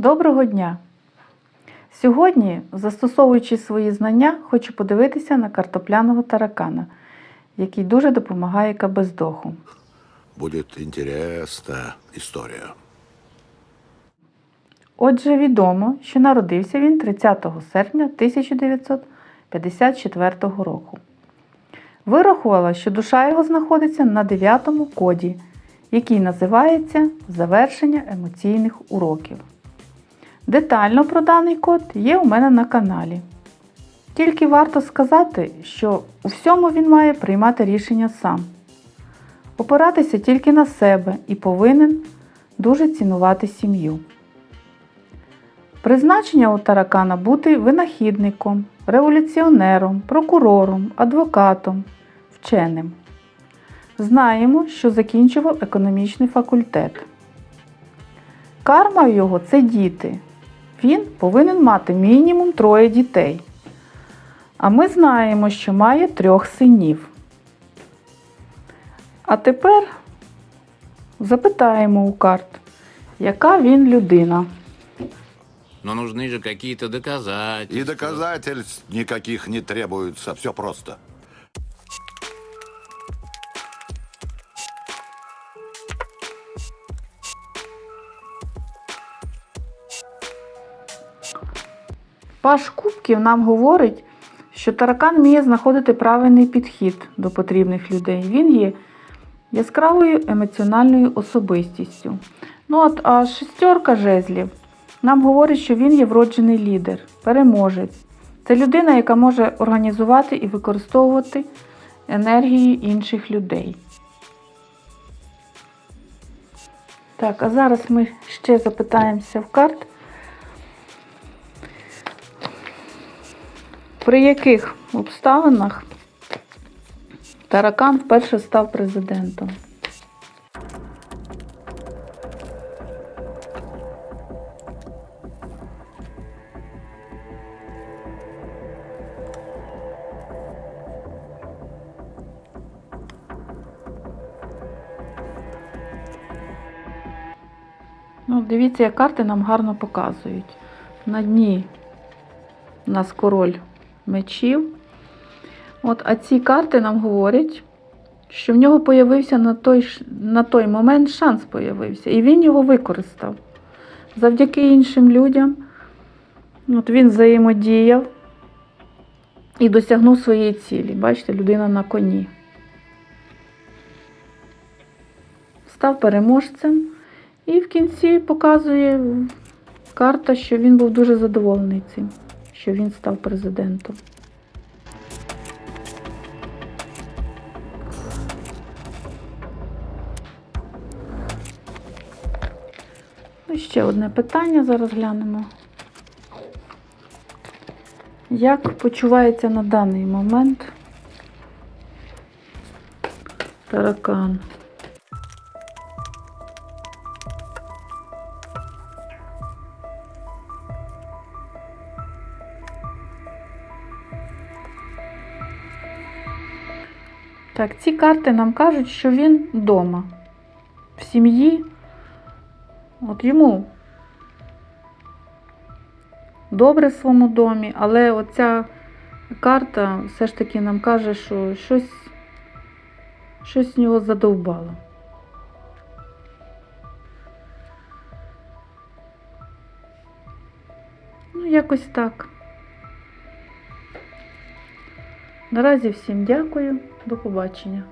Доброго дня! Сьогодні, застосовуючи свої знання, хочу подивитися на картопляного таракана, який дуже допомагає кабездоху. Будет интересная история. Отже, відомо, що народився він 30 серпня 1954 року. Вирахувала, що душа його знаходиться на 9 коді, який називається Завершення емоційних уроків. Детально про даний код є у мене на каналі. Тільки варто сказати, що у всьому він має приймати рішення сам, опиратися тільки на себе і повинен дуже цінувати сім'ю. Призначення у таракана бути винахідником, революціонером, прокурором, адвокатом, вченим. Знаємо, що закінчував економічний факультет. Карма його це діти. Він повинен мати мінімум троє дітей. А ми знаємо, що має трьох синів. А тепер запитаємо у карт, яка він людина. Но нужны же какие-то доказательства. И доказательств никаких не требуется, все просто. Паш Кубків нам говорить, що таракан вміє знаходити правильний підхід до потрібних людей. Він є яскравою емоціональною особистістю. Ну от, а шестерка жезлів нам говорить, що він є вроджений лідер, переможець. Це людина, яка може організувати і використовувати енергію інших людей. Так, а зараз ми ще запитаємося в карт. При яких обставинах Таракан вперше став президентом? Ну, дивіться, як карти нам гарно показують. На дні у нас король мечів. От, а ці карти нам говорять, що в нього появився на той, на той момент шанс появився, і він його використав. Завдяки іншим людям. От він взаємодіяв і досягнув своєї цілі. Бачите, людина на коні. Став переможцем. І в кінці показує карта, що він був дуже задоволений цим, що він став президентом. Ну, ще одне питання зараз глянемо. Як почувається на даний момент таракан? Так, ці карти нам кажуть, що він вдома, в сім'ї. От йому добре в своєму домі, але оця карта все ж таки нам каже, що щось, щось з нього задовбало. Ну, якось так. Наразі всім дякую. До побачення.